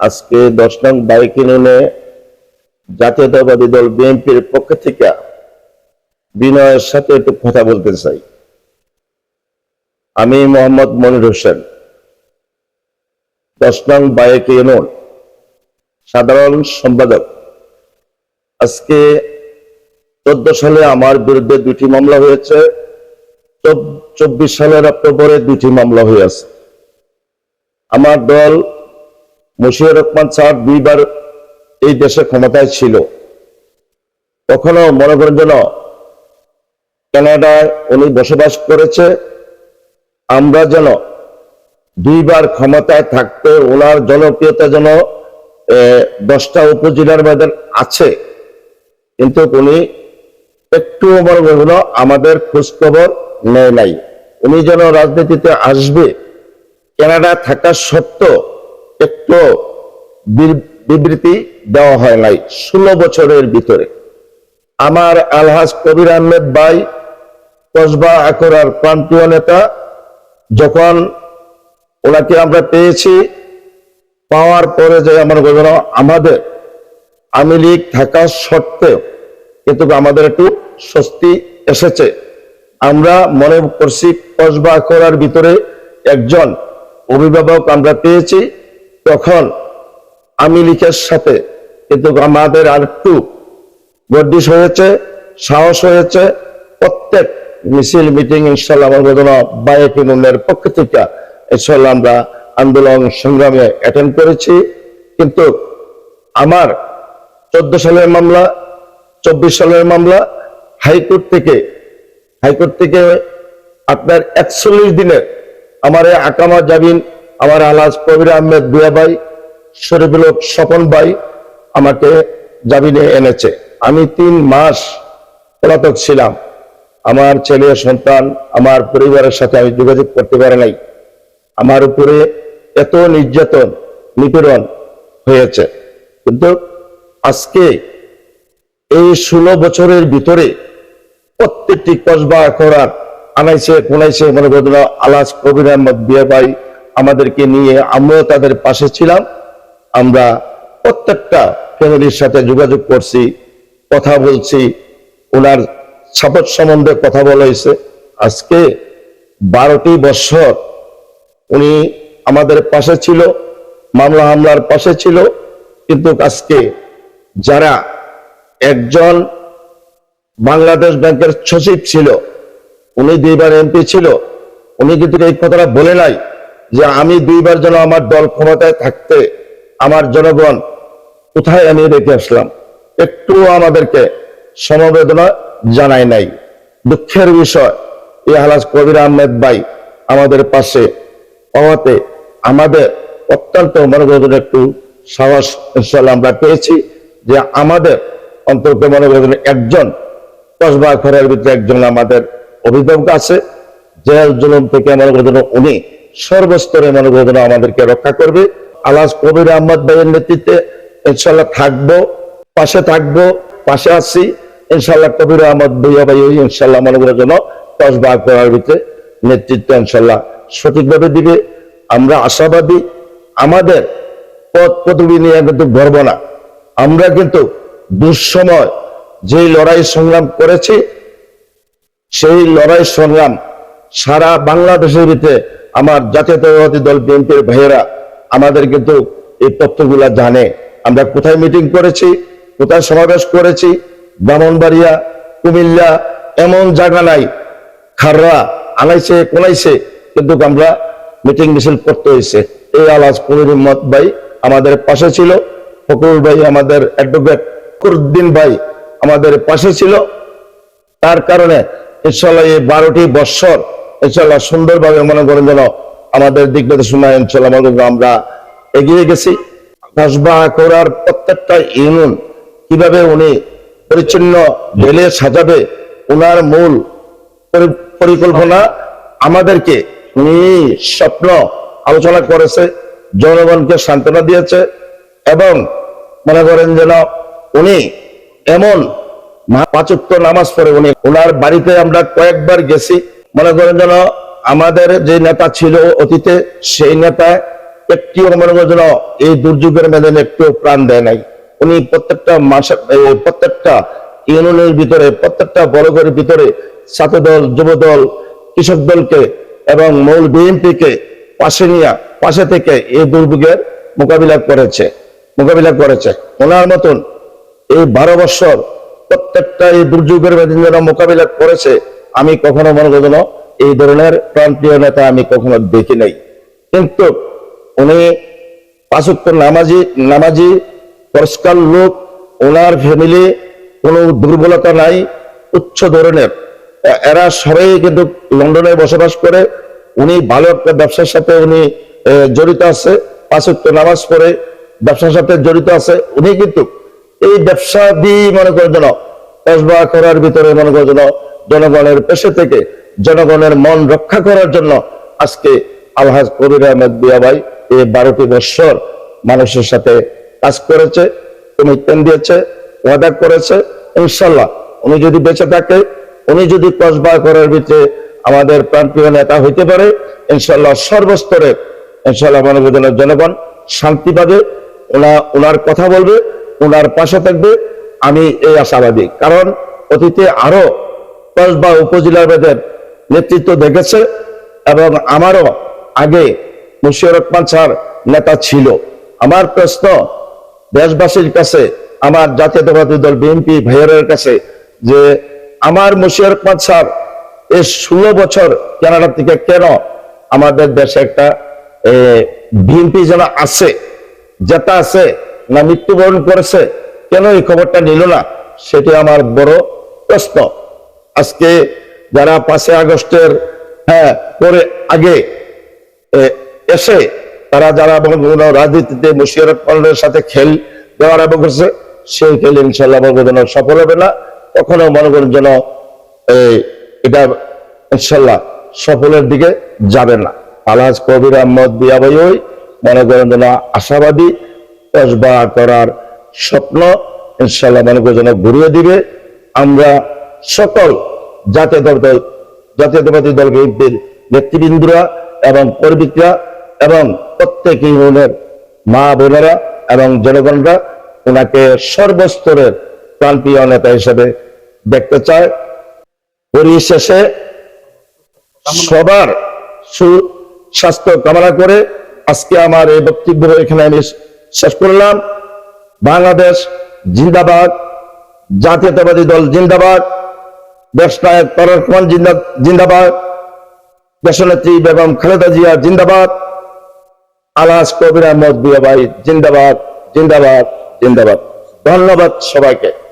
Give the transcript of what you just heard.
আজকে দশ নং বাইক ইউনিয়নে জাতীয়তাবাদী দল বিএনপির পক্ষ থেকে বিনয়ের সাথে একটু কথা বলতে চাই। আমি মোহাম্মদ মনির হোসেন। দশ নং বাইক ইউনিয়ন সাধারণ সম্পাদক। আজকে চোদ্দ সালে আমার বিরুদ্ধে দুটি মামলা হয়েছে। চব্বিশ সালের অক্টোবরে দুটি মামলা হয়েছে আমার দল মুশিউর রহমান স্যার দুইবার এই দেশে ক্ষমতায় ছিল। তখনও মনে করেন যেন কানাডায় উনি বসবাস করেছে। আমরা যেন দুইবার ক্ষমতায় থাকতে ওনার জনপ্রিয়তা যেন দশটা উপজেলার মধ্যে আছে। কিন্তু উনি একটু মনে আমাদের খোঁজখবর নেয় নাই। উনি যেন রাজনীতিতে আসবে কানাডা থাকা সত্ত্বেও একটু বিবৃতি দেওয়া হয় নাই ষোলো বছরের ভিতরে। আমার আলহাজ কবির আহমেদ ভাই, কসবা আকরার প্রান্তীয় নেতা, যখন ওনাকে আমরা পেয়েছি, পাওয়ার পরে যে আমার গজনা আমাদের আমি লীগ থাকা সত্ত্বেও কিন্তু আমাদের একটু স্বস্তি এসেছে। আমরা মনে করছি কসবা করার ভিতরে একজন অভিভাবক আমরা পেয়েছি, তখন আমি লিখের সাথে, কিন্তু আমাদের আর একটু গর্দিশ হয়েছে, সাহস হয়েছে, প্রত্যেক মিছিল মিটিং ইনশাল্লাহ আমার বোধনা বায়ক ইউনিয়নের পক্ষ থেকে ইনশাল্লাহ আমরা আন্দোলন সংগ্রামে অ্যাটেন্ড করেছি। কিন্তু আমার চোদ্দ সালের মামলা, চব্বিশ সালের মামলা, হাইকোর্ট থেকে হাইকোর্ট থেকে আপনার একচল্লিশ দিনের আমার আকামা জামিন, আমার আলাজ কবির আহমেদ দুয়া ভাই, শরীফুল হক স্বপন ভাই আমাকে জামিনে এনেছে। আমি তিন মাস পলাতক ছিলাম। আমার ছেলে সন্তান, আমার পরিবারের সাথে আমি যোগাযোগ করতে পারি নাই। আমার উপরে এত নির্যাতন, নিপীড়ন হয়েছে। কিন্তু আজকে এই ষোলো বছরের ভিতরে প্রত্যেকটি কসবা করার আনাইছে, কোনাইছে, মনে করুন আলাস কবির আহমদ বিয়ে ভাই আমাদেরকে নিয়ে আমরাও তাদের পাশে ছিলাম। আমরা প্রত্যেকটা ফ্যামিলির সাথে যোগাযোগ করছি, কথা বলছি, ওনার সাপোর্ট সম্বন্ধে কথা বলা হয়েছে। আজকে বারোটি বছর উনি আমাদের পাশে ছিল, মামলা হামলার পাশে ছিল, কিন্তু আজকে যারা একজন বাংলাদেশ ব্যাংকের সচিব ছিল উনি দুইবার এমপি ছিল। উনি কিন্তু এই কথাটা বলে নাই যে আমি দুইবার যেন আমার দল ক্ষমতায় থাকতে আমার জনগণ কোথায় আমি রেখে আসলাম। একটু আমাদেরকে সমবেদনা জানাই নাই। দুঃখের বিষয় এই হালাজ কবির আহমেদ ভাই আমাদের পাশে পাওয়াতে আমাদের অত্যন্ত মনোবেদন একটু সাহস ইনশাল্লাহ আমরা পেয়েছি যে আমাদের অন্তত মনোবেদন একজন কসবা ঘরের ভিতরে একজন আমাদের অভিভাবক আছে জেল জুলুম থেকে মনোবেদন উনি সর্বস্তরে মনোবেদন আমাদেরকে রক্ষা করবে। আলাস কবির আহমদ ভাইয়ের নেতৃত্বে ইনশাল্লাহ থাকব, পাশে থাকব, পাশে আছি। ইনশাল্লাহ কবির আহমদ ভাইয়া ভাই ইনশাল্লাহ মনোবেদন জন্য কসবা ঘরের ভিতরে নেতৃত্ব ইনশাল্লাহ সঠিকভাবে দিবে। আমরা আশাবাদী, আমাদের পদ পদবি নিয়ে কিন্তু গর্ব না। আমরা কিন্তু দুঃসময় যে লড়াই সংগ্রাম করেছি সেই লড়াই সংগ্রাম সারা বাংলাদেশের ভিতরে আমার জাতীয়তাবাদী দল বিএনপির ভাইয়েরা আমাদের কিন্তু এই তথ্যগুলা জানে। আমরা কোথায় মিটিং করেছি, কোথায় সমাবেশ করেছি, ব্রাহ্মণবাড়িয়া, কুমিল্লা, এমন জায়গা নাই। খাররা, আনাইছে, কোনাইছে, কিন্তু আমরা মিটিং মিছিল করতে হয়েছে। এই আলাজ কবির মত ভাই আমাদের পাশে ছিল ফকরুল ভাই আমাদের অ্যাডভোকেট ফখরুদ্দিন ভাই আমাদের পাশে ছিল। তার কারণে ইনশাল্লাহ এই বারোটি বৎসর ইনশাল্লাহ সুন্দরভাবে মনে করেন যেন আমাদের দিক নির্দেশনা ইনশাল্লাহ আমরা এগিয়ে গেছি। কসবা করার প্রত্যেকটা ইউনিয়ন কীভাবে উনি পরিচ্ছন্ন ঢেলে সাজাবে ওনার মূল পরি- পরিকল্পনা আমাদেরকে উনি স্বপ্ন আলোচনা করেছে, জনগণকে সান্ত্বনা দিয়েছে এবং মনে করেন যেন উনি এমন নামাজ পড়ে উনি। ওনার বাড়িতে আমরা কয়েকবার গেছি। মনে করেন যেন আমাদের যে নেতা ছিল অতীতে, সেই নেতা একটিও মনে যেন এই দুর্যোগের প্রাণ দেয় নাই। উনি প্রত্যেকটা মাসে প্রত্যেকটা ইউনিয়নের ভিতরে, প্রত্যেকটা বড়গরের ভিতরে ছাত্র দল যুব দল কৃষক দলকে এবং মূল বিএনপিকে পাশে নিয়ে, পাশে থেকে এই দুর্যোগের মোকাবিলা করেছে মোকাবিলা করেছে। ওনার মতন এই বারো বছর প্রত্যেকটা এই দুর্যোগের মেদিন যারা মোকাবিলা করেছে, আমি কখনো মনে করব না, এই ধরনের প্রান্তীয় নেতা আমি কখনো দেখি নাই। কিন্তু উনি পাঁচক্য নামাজি নামাজি, পরিষ্কার লোক, ওনার ফ্যামিলি, কোনো দুর্বলতা নাই, উচ্চ ধরনের। এরা সবাই কিন্তু লন্ডনে বসবাস করে, উনি ভালো একটা ব্যবসার সাথে উনি জড়িত আছে পাঁচক্য নামাজ পড়ে ব্যবসার সাথে জড়িত আছে। উনি কিন্তু এই ব্যবসা দিয়ে মনে করার জন্য কসবা করার ভিতরে মনে জন্য জনগণের পেশে থেকে জনগণের মন রক্ষা করার জন্য আজকে আলহাজ কবির আহমেদ বিয়া ভাই এই বারোটি বৎসর মানুষের সাথে কাজ করেছে কমিটমেন্ট দিয়েছে, ওয়াদা করেছে ইনশাল্লাহ উনি যদি বেঁচে থাকে, উনি যদি কসবা করার ভিতরে আমাদের প্রান্তীয় নেতা হইতে পারে ইনশাল্লাহ সর্বস্তরে ইনশাল্লাহ মানবজনের জনগণ শান্তি পাবে, ওনা ওনার কথা বলবে, ওনার পাশে থাকবে আমি এই আশাবাদী। কারণ অতীতে আরও কসবা উপজেলার বেদের নেতৃত্ব দেখেছে এবং আমারও আগে মুশিউর রহমান স্যার নেতা ছিল। আমার প্রশ্ন, দেশবাসীর কাছে, আমার জাতীয়তাবাদী দল বিএনপি ভাইয়ের কাছে যে আমার মুশিউর রহমান স্যার এই ষোলো বছর কানাডা থেকে কেন আমাদের দেশে একটা বিএনপি যেন আছে যেটা আছে না মৃত্যুবরণ করেছে কেন এই খবরটা নিল না? সেটি আমার বড় প্রশ্ন। আজকে যারা পাঁচই আগস্টের হ্যাঁ পরে আগে এসে তারা যারা করুন রাজনীতিতে মুশিয়ার পালনের সাথে খেল দেওয়ার আরম্ভ করছে, সেই খেল ইনশাল্লাহ যেন সফল হবে না। কখনো মনে করুন যেন এটা ইনশাল্লাহ সফলের দিকে যাবে না। আলহাজ কবির আহমদ বিয়াবাই মনে করেন যেন আশাবাদী করার স্বপ্ন ইনশাল্লাহ মনে যেন ঘুরিয়ে দিবে। আমরা সকল জাতীয় দল জাতীয়তাবাদী দল বিএনপির নেতৃবৃন্দরা এবং কর্মীরা এবং প্রত্যেক ইউনিয়নের মা বোনেরা এবং জনগণরা ওনাকে সর্বস্তরের প্রান্তীয় নেতা হিসেবে দেখতে চায়। পরিশেষে সবার সুস্বাস্থ্য কামনা করে আজকে আমার এই বক্তব্য এখানে আমি শেষ করলাম। বাংলাদেশ জিন্দাবাদ, জাতীয়তাবাদী দল জিন্দাবাদ তারেক রহমান জিন্দা- জিন্দাবাদ, দেশনেত্রী বেগম খালেদা জিয়া জিন্দাবাদ আলাস কবির আহমদ জিন্দাবাদ জিন্দাবাদ জিন্দাবাদ। ধন্যবাদ সবাইকে।